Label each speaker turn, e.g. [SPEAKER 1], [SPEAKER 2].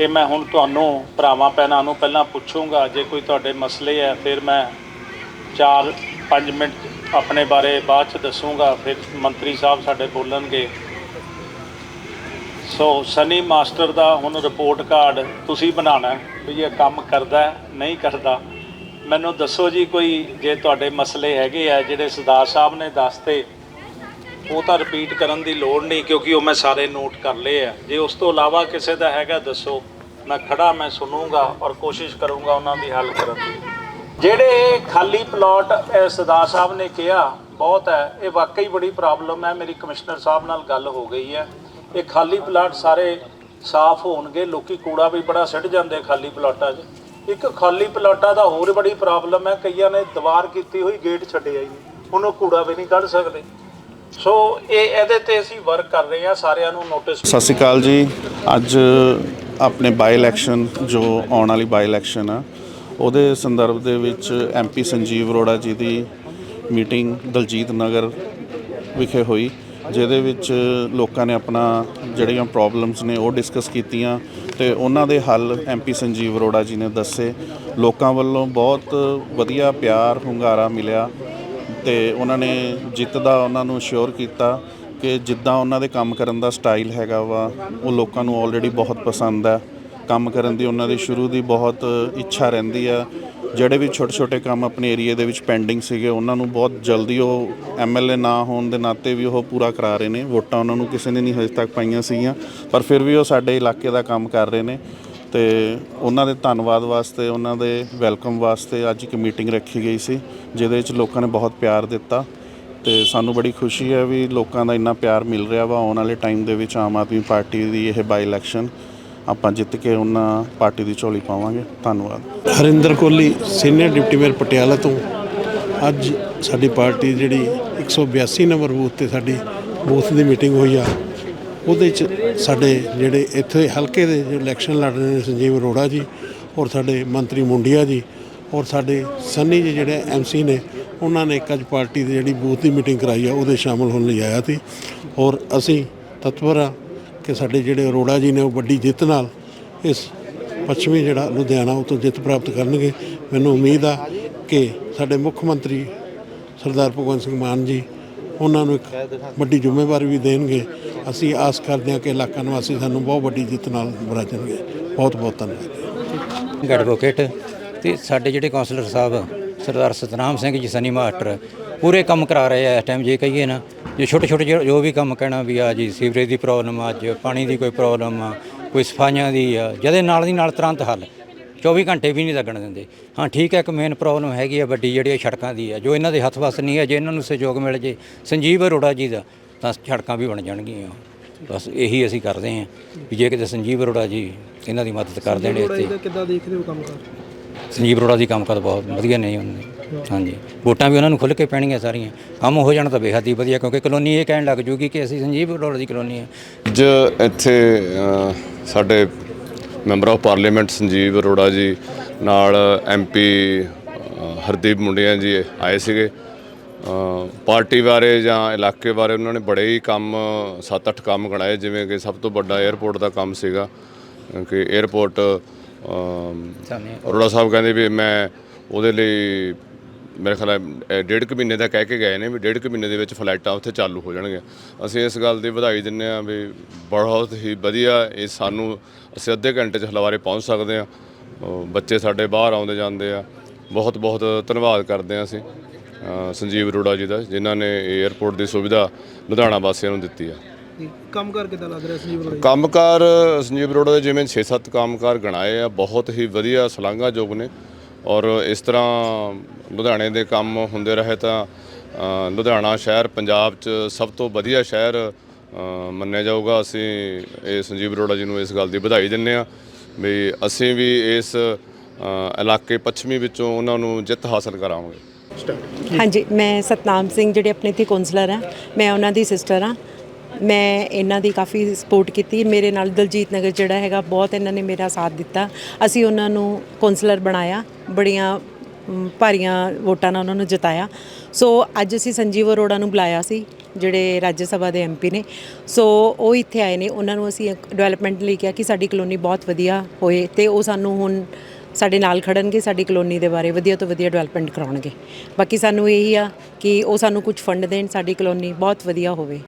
[SPEAKER 1] ਇਹ ਮੈਂ ਹੁਣ ਤੁਹਾਨੂੰ ਭਰਾਵਾਂ ਭੈਣਾਂ ਨੂੰ ਪਹਿਲਾਂ ਪੁੱਛੂੰਗਾ, ਜੇ ਕੋਈ ਤੁਹਾਡੇ ਮਸਲੇ ਹੈ ਫਿਰ ਮੈਂ 4-5 ਮਿੰਟ ਆਪਣੇ ਬਾਰੇ ਬਾਅਦ ਚ ਦੱਸੂੰਗਾ, ਫਿਰ ਮੰਤਰੀ ਸਾਹਿਬ ਸਾਡੇ ਬੋਲਣਗੇ। ਸੋ ਸਨੀ ਮਾਸਟਰ ਦਾ ਹੁਣ ਰਿਪੋਰਟ ਕਾਰਡ ਤੁਸੀਂ ਬਣਾਉਣਾ ਵੀ ਇਹ ਕੰਮ ਕਰਦਾ ਨਹੀਂ ਕਰਦਾ। ਮੈਨੂੰ ਦੱਸੋ ਜੀ ਕੋਈ, ਜੇ ਤੁਹਾਡੇ ਮਸਲੇ ਹੈਗੇ ਆ, ਜਿਹੜੇ ਸਰਦਾਰ ਸਾਹਿਬ ਨੇ ਦੱਸਤੇ ਉਹ ਤਾਂ ਰਿਪੀਟ ਕਰਨ ਦੀ ਲੋੜ ਨਹੀਂ ਕਿਉਂਕਿ ਉਹ ਮੈਂ ਸਾਰੇ ਨੋਟ ਕਰ ਲਏ ਆ। ਜੇ ਉਸ ਤੋਂ ਇਲਾਵਾ ਕਿਸੇ ਦਾ ਹੈਗਾ, ਦੱਸੋ। ਮੈਂ ਖੜਾ, ਮੈਂ ਸੁਣੂੰਗਾ ਔਰ ਕੋਸ਼ਿਸ਼ ਕਰੂੰਗਾ ਉਹਨਾਂ ਦੀ ਹੱਲ ਕਰਨ ਦੀ। ਜਿਹੜੇ ਇਹ ਖਾਲੀ ਪਲਾਟ ਸਰਦਾਰ ਸਾਹਿਬ ਨੇ ਕਿਹਾ, ਬਹੁਤ ਹੈ। ਇਹ ਵਾਕਈ ਬੜੀ ਪ੍ਰੋਬਲਮ ਹੈ। ਮੇਰੀ ਕਮਿਸ਼ਨਰ ਸਾਹਿਬ ਨਾਲ ਗੱਲ ਹੋ ਗਈ ਹੈ। ਇਹ ਖਾਲੀ ਪਲਾਟ ਸਾਰੇ ਸਾਫ਼ ਹੋਣਗੇ। ਲੋਕੀ ਕੂੜਾ ਵੀ ਬੜਾ ਸਿੱਟ ਜਾਂਦੇ ਖਾਲੀ ਪਲਾਟਾਂ 'ਚ। ਇੱਕ ਖਾਲੀ ਪਲਾਟਾਂ ਦਾ ਹੋਰ ਬੜੀ ਪ੍ਰੋਬਲਮ ਹੈ। ਕਈਆਂ ਨੇ ਦੀਵਾਰ ਕੀਤੀ ਹੋਈ ਗੇਟ ਛੱਡਿਆ ਹੀ ਨਹੀਂ। ਉਹਨੂੰ ਕੂੜਾ ਵੀ ਨਹੀਂ ਕੱਢ ਸਕਦੇ। ਸੋ ਇਹ ਇਹਦੇ ਤੇ ਅਸੀਂ ਵਰਕ ਕਰ ਰਹੇ ਹਾਂ, ਸਾਰਿਆਂ ਨੂੰ ਨੋਟਿਸ
[SPEAKER 2] ਸਤਿ ਸ਼੍ਰੀ ਅਕਾਲ ਜੀ। ਅੱਜ ਆਪਣੇ ਬਾਈ ਇਲੈਕਸ਼ਨ ਜੋ ਆਉਣ ਵਾਲੀ ਬਾਈ ਇਲੈਕਸ਼ਨ ਆ, ਉਹਦੇ ਸੰਦਰਭ ਦੇ ਵਿੱਚ ਐਮਪੀ ਸੰਜੀਵ ਅਰੋੜਾ ਜੀ ਦੀ ਮੀਟਿੰਗ ਦਲਜੀਤ ਨਗਰ ਵਿਖੇ ਹੋਈ, ਜਿਹਦੇ ਵਿੱਚ ਲੋਕਾਂ ਨੇ ਆਪਣਾ ਜਿਹੜੀਆਂ ਪ੍ਰੋਬਲਮਸ ਨੇ ਉਹ ਡਿਸਕਸ ਕੀਤੀਆਂ ਤੇ ਉਹਨਾਂ ਦੇ ਹੱਲ ਐਮਪੀ ਸੰਜੀਵ ਅਰੋੜਾ ਜੀ ਨੇ ਦੱਸੇ। ਲੋਕਾਂ ਵੱਲੋਂ ਬਹੁਤ ਵਧੀਆ ਪਿਆਰ, ਹੁੰਗਾਰਾ ਮਿਲਿਆ। ਤੇ ਉਹਨਾਂ ਨੇ ਜਿੱਤ ਦਾ ਉਹਨਾਂ ਨੂੰ ਸ਼ੋਰ ਕੀਤਾ ਕਿ ਜਿੱਦਾਂ ਉਹਨਾਂ ਦੇ ਕੰਮ ਕਰਨ ਦਾ ਸਟਾਈਲ ਹੈਗਾ ਵਾ, ਉਹ ਲੋਕਾਂ ਨੂੰ ਆਲਰੇਡੀ ਬਹੁਤ ਪਸੰਦ ਆ। ਕੰਮ ਕਰਨ ਦੀ ਉਹਨਾਂ ਦੀ ਸ਼ੁਰੂ ਦੀ ਬਹੁਤ ਇੱਛਾ ਰਹਿੰਦੀ ਆ। ਜਿਹੜੇ ਵੀ ਛੋਟੇ ਛੋਟੇ ਕੰਮ ਆਪਣੇ ਏਰੀਆ ਦੇ ਵਿੱਚ ਪੈਂਡਿੰਗ ਸੀਗੇ, ਉਹਨਾਂ ਨੂੰ ਬਹੁਤ ਜਲਦੀ ਉਹ ਐਮਐਲਏ ਨਾ ਹੋਣ ਦੇ ਨਾਤੇ ਵੀ ਉਹ ਪੂਰਾ ਕਰਾ ਰਹੇ ਨੇ। ਵੋਟਾਂ ਉਹਨਾਂ ਨੂੰ ਕਿਸੇ ਨੇ ਨਹੀਂ ਹਜੇ ਤੱਕ ਪਾਈਆਂ ਸੀਗੀਆਂ, ਪਰ ਫਿਰ ਵੀ ਉਹ ਸਾਡੇ ਇਲਾਕੇ ਦਾ ਕੰਮ ਕਰ ਰਹੇ ਨੇ। ਤੇ ਉਹਨਾਂ ਦੇ ਧੰਨਵਾਦ ਵਾਸਤੇ, ਉਹਨਾਂ ਦੇ ਵੈਲਕਮ ਵਾਸਤੇ ਅੱਜ ਇੱਕ ਮੀਟਿੰਗ ਰੱਖੀ ਗਈ ਸੀ, ਜਿਹਦੇ ਵਿੱਚ ਲੋਕਾਂ ਨੇ ਬਹੁਤ ਪਿਆਰ ਦਿੱਤਾ ਤੇ ਸਾਨੂੰ ਬੜੀ ਖੁਸ਼ੀ ਹੈ ਵੀ ਲੋਕਾਂ ਦਾ ਇੰਨਾ ਪਿਆਰ ਮਿਲ ਰਿਹਾ ਵਾ ਆਉਣ ਵਾਲੇ ਟਾਈਮ ਦੇ ਵਿੱਚ ਆਮ ਆਦਮੀ ਪਾਰਟੀ ਦੀ ਇਹ ਬਾਈ ਇਲੈਕਸ਼ਨ ਆਪਾਂ ਜਿੱਤ ਕੇ ਉਹਨਾਂ ਪਾਰਟੀ ਦੀ ਝੋਲੀ ਪਾਵਾਂਗੇ। ਧੰਨਵਾਦ।
[SPEAKER 3] Harinder Kohli senior deputy mayor Patiala ਤੋਂ ਅੱਜ ਸਾਡੀ ਪਾਰਟੀ ਜਿਹੜੀ 182 ਨੰਬਰ ਬੂਥ ਤੇ ਸਾਡੀ ਬੂਥ ਦੀ ਮੀਟਿੰਗ ਹੋਈ ਆ। ਉਹਦੇ ਚ ਸਾਡੇ ਜਿਹੜੇ ਇੱਥੇ ਹਲਕੇ ਦੇ ਜਿਹੜੇ ਇਲੈਕਸ਼ਨ ਲੜ ਰਹੇ ਨੇ ਸੰਜੀਵ ਅਰੋੜਾ ਜੀ ਔਰ ਸਾਡੇ ਮੰਤਰੀ ਮੁੰਡਿਆ ਜੀ ਔਰ ਸਾਡੇ ਸੰਨੀ ਜੀ ਜਿਹੜੇ ਐਮਸੀ ਨੇ, ਉਹਨਾਂ ਨੇ ਇੱਕ ਅੱਜ ਪਾਰਟੀ ਦੀ ਜਿਹੜੀ ਬੂਥ ਦੀ ਮੀਟਿੰਗ ਕਰਾਈ ਆ, ਉਹਦੇ ਸ਼ਾਮਲ ਹੋਣ ਲਈ ਆਇਆ ਸੀ। ਔਰ ਅਸੀਂ ਤਤਪਰ ਆ ਕਿ ਸਾਡੇ ਜਿਹੜੇ ਅਰੋੜਾ ਜੀ ਨੇ ਉਹ ਵੱਡੀ ਜਿੱਤ ਨਾਲ ਇਸ ਪੱਛਮੀ ਜਿਹੜਾ ਲੁਧਿਆਣਾ ਉਹ ਤੋਂ ਜਿੱਤ ਪ੍ਰਾਪਤ ਕਰਨਗੇ। ਮੈਨੂੰ ਉਮੀਦ ਆ ਕਿ ਸਾਡੇ ਮੁੱਖ ਮੰਤਰੀ ਸਰਦਾਰ ਭਗਵੰਤ ਸਿੰਘ ਮਾਨ ਜੀ, ਉਹਨਾਂ ਨੂੰ ਇੱਕ ਵੱਡੀ ਜ਼ਿੰਮੇਵਾਰੀ ਵੀ ਦੇਣਗੇ ਅਸੀਂ ਆਸ ਕਰਦੇ ਹਾਂ ਕਿ ਇਲਾਕਾ ਨਿਵਾਸੀ ਸਾਨੂੰ ਬਹੁਤ ਵੱਡੀ ਜਿੱਤ ਨਾਲ ਬਰਾਜਣਗੇ ਬਹੁਤ ਬਹੁਤ ਧੰਨਵਾਦ।
[SPEAKER 4] ਐਡਵੋਕੇਟ, ਤੇ ਸਾਡੇ ਜਿਹੜੇ councillor Sahib, Sardar Satnam Singh ji, Sunny master, ਪੂਰੇ ਕੰਮ ਕਰਾ ਰਹੇ ਆ ਇਸ ਟਾਈਮ ਜੇ ਕਹੀਏ ਨਾ, ਜੇ ਛੋਟੇ ਛੋਟੇ ਜੋ ਜੋ ਵੀ ਕੰਮ ਕਹਿਣਾ ਵੀ ਆ ਜੀ, ਸੀਵਰੇਜ ਦੀ ਪ੍ਰੋਬਲਮ ਆ, ਅੱਜ ਪਾਣੀ ਦੀ ਕੋਈ ਪ੍ਰੋਬਲਮ ਆ, ਕੋਈ ਸਫਾਈਆਂ ਦੀ ਆ ਜਦੇ ਨਾਲ ਦੀ ਨਾਲ ਤੁਰੰਤ ਹੱਲ। 24 ਘੰਟੇ ਵੀ ਨਹੀਂ ਲੱਗਣ ਦਿੰਦੇ। ਹਾਂ, ਠੀਕ ਹੈ, ਇੱਕ ਮੇਨ ਪ੍ਰੋਬਲਮ ਹੈਗੀ ਆ ਵੱਡੀ ਜਿਹੜੀ ਆ ਸੜਕਾਂ ਦੀ ਆ, ਜੋ ਇਹਨਾਂ ਦੇ ਹੱਥ ਵੱਸ ਨਹੀਂ ਹੈ, ਜੇ ਇਹਨਾਂ ਨੂੰ ਸਹਿਯੋਗ ਮਿਲ ਜੇ। ਸੰਜੀਵ ਅਰੋੜਾ ਜੀ ਦਾ ਤਾਂ ਸੜਕਾਂ ਵੀ ਬਣ ਜਾਣਗੀਆਂ। ਬਸ ਇਹੀ ਅਸੀਂ ਕਰਦੇ ਹਾਂ ਵੀ ਜੇ ਕਿਤੇ ਸੰਜੀਵ ਅਰੋੜਾ ਜੀ ਇਹਨਾਂ ਦੀ ਮਦਦ ਕਰ ਦੇਣ ਇੱਥੇ।
[SPEAKER 5] ਕਿੱਦਾਂ ਦੇਖਦੇ ਹੋ ਕੰਮ ਕਰ?
[SPEAKER 4] ਸੰਜੀਵ ਅਰੋੜਾ ਦੀ ਕੰਮ ਕਰ ਬਹੁਤ ਵਧੀਆ ਨੇ ਉਹਨਾਂ। ਦੇ ਹਾਂਜੀ। ਵੋਟਾਂ ਵੀ ਉਹਨਾਂ ਨੂੰ ਖੁੱਲ੍ਹ ਕੇ ਪੈਣਗੀਆਂ ਸਾਰੀਆਂ। ਕੰਮ ਹੋ ਜਾਣ ਤਾਂ ਬੇਹੱਦ ਹੀ ਵਧੀਆ ਕਿਉਂਕਿ ਕਲੋਨੀ ਇਹ ਕਹਿਣ ਲੱਗ ਜੂਗੀ ਕਿ ਅਸੀਂ ਸੰਜੀਵ ਅਰੋੜਾ ਦੀ ਕਲੋਨੀ ਹੈ।
[SPEAKER 6] ਅੱਜ ਇੱਥੇ ਅ, ਸਾਡੇ member of parliament Sanjeev Arora ji ਨਾਲ ਐਮਪੀ ਹਰਦੀਪ ਮੁੰਡਿਆ ਜੀ ਆਏ ਸੀਗੇ। ਪਾਰਟੀ ਬਾਰੇ ਜਾਂ ਇਲਾਕੇ ਬਾਰੇ ਉਹਨਾਂ ਨੇ ਬੜੇ ਹੀ ਕੰਮ 7-8 ਕੰਮ ਗਣਾਏ ਜਿਵੇਂ ਕਿ ਸਭ ਤੋਂ ਵੱਡਾ 에ਅਰਪੋਰਟ ਦਾ ਕੰਮ ਸੀਗਾ, ਕਿ 에ਅਰਪੋਰਟ ਅਰੋੜਾ ਸਾਹਿਬ ਕਹਿੰਦੇ ਵੀ ਮੈਂ ਉਹਦੇ ਲਈ, ਮੇਰੇ ਖਿਆਲ ਹੈ ਡੇਢ ਕੁ ਮਹੀਨੇ ਦਾ ਕਹਿ ਕੇ ਗਏ ਨੇ ਵੀ ਡੇਢ ਕੁ ਮਹੀਨੇ ਦੇ ਵਿੱਚ ਫਲਾਈਟਾਂ ਉੱਥੇ ਚਾਲੂ ਹੋ ਜਾਣਗੀਆਂ। ਅਸੀਂ ਇਸ ਗੱਲ ਦੀ ਵਧਾਈ ਦਿੰਦੇ ਹਾਂ ਵੀ ਬਹੁਤ ਹੀ ਵਧੀਆ ਇਹ ਸਾਨੂੰ, ਅਸੀਂ ਅੱਧੇ ਘੰਟੇ 'ਚ ਹਲਵਾਰੇ ਪਹੁੰਚ ਸਕਦੇ ਹਾਂ ਬੱਚੇ ਸਾਡੇ ਬਾਹਰ ਆਉਂਦੇ ਜਾਂਦੇ ਆ ਬਹੁਤ ਬਹੁਤ ਧੰਨਵਾਦ ਕਰਦੇ ਹਾਂ ਅਸੀਂ। ਸੰਜੀਵ ਅਰੋੜਾ ਜੀ ਦਾ ਜਿਨ੍ਹਾਂ ਨੇ 에ਅਰਪੋਰਟ ਦੀ ਸੁਵਿਧਾ ਲੁਧਿਆਣਾ ਵਾਸੀਆਂ ਨੂੰ ਦਿੱਤੀ ਆ।
[SPEAKER 5] ਕੰਮ ਕਰ ਕਿੱਦਾਂ ਲੱਗ ਰਿਹਾ ਸੰਜੀਵ ਅਰੋੜਾ?
[SPEAKER 6] ਕੰਮਕਾਰ ਸੰਜੀਵ ਅਰੋੜਾ ਦੇ ਜਿਵੇਂ 6-7 ਕੰਮਕਾਰ ਗਣਾਏ ਆ ਬਹੁਤ ਹੀ ਵਧੀਆ ਸ਼ਲਾਘਾਯੋਗ ਨੇ। ਔਰ ਇਸ ਤਰ੍ਹਾਂ ਲੁਧਿਆਣੇ ਦੇ ਕੰਮ ਹੁੰਦੇ ਰਹੇ ਤਾਂ ਲੁਧਿਆਣਾ ਸ਼ਹਿਰ ਪੰਜਾਬ 'ਚ ਸਭ ਤੋਂ ਵਧੀਆ ਸ਼ਹਿਰ ਮੰਨਿਆ ਜਾਊਗਾ। ਅਸੀਂ ਇਹ ਸੰਜੀਵ ਅਰੋੜਾ ਜੀ ਨੂੰ ਇਸ ਗੱਲ ਦੀ ਵਧਾਈ ਦਿੰਦੇ ਆ ਵੀ ਅਸੀਂ ਵੀ ਇਸ ਇਲਾਕੇ ਪੱਛਮੀ ਵਿੱਚੋਂ ਉਹਨਾਂ ਨੂੰ ਜਿੱਤ ਹਾਸਲ ਕਰਾਵਾਂਗੇ
[SPEAKER 7] ਹਾਂਜੀ ਮੈਂ ਸਤਨਾਮ ਸਿੰਘ ਜਿਹੜੇ ਆਪਣੇ ਇੱਥੇ ਕਾਉਂਸਲਰ ਆ ਮੈਂ ਉਹਨਾਂ ਦੀ ਸਿਸਟਰ ਆ ਮੈਂ ਇਹਨਾਂ ਦੀ ਕਾਫੀ ਸਪੋਰਟ ਕੀਤੀ। ਮੇਰੇ ਨਾਲ ਦਲਜੀਤ ਨਗਰ ਜਿਹੜਾ ਹੈਗਾ ਬਹੁਤ ਇਹਨਾਂ ਨੇ ਮੇਰਾ ਸਾਥ ਦਿੱਤਾ। ਅਸੀਂ ਉਹਨਾਂ ਨੂੰ ਕਾਉਂਸਲਰ ਬਣਾਇਆ ਬੜੀਆਂ ਮ, ਭਾਰੀਆਂ ਵੋਟਾਂ ਨਾਲ ਉਹਨਾਂ ਨੂੰ ਜਿਤਾਇਆ। ਸੋ ਅੱਜ ਅਸੀਂ ਸੰਜੀਵ ਅਰੋੜਾ ਨੂੰ ਬੁਲਾਇਆ ਸੀ ਜਿਹੜੇ ਰਾਜ ਸਭਾ ਦੇ ਐਮਪੀ ਨੇ। ਸੋ ਉਹ ਇੱਥੇ ਆਏ ਨੇ। ਉਹਨਾਂ ਨੂੰ ਅਸੀਂ ਡਿਵੈਲਪਮੈਂਟ ਲਈ ਕਿਹਾ ਕਿ ਸਾਡੀ ਕਲੋਨੀ ਬਹੁਤ ਵਧੀਆ ਹੋਏ ਤੇ ਉਹ ਸਾਨੂੰ ਹੁਣ ਸਾਡੇ ਨਾਲ ਖੜਨਗੇ, ਸਾਡੀ ਕਲੋਨੀ ਦੇ ਬਾਰੇ ਵਧੀਆ ਤੋਂ ਵਧੀਆ ਡਿਵੈਲਪਮੈਂਟ ਕਰਾਉਣਗੇ। ਬਾਕੀ ਸਾਨੂੰ ਇਹੀ ਆ ਕਿ ਉਹ ਸਾਨੂੰ ਕੁਝ ਫੰਡ ਦੇਣ, ਸਾਡੀ ਕਲੋਨੀ ਬਹੁਤ ਵਧੀਆ ਹੋਵੇ।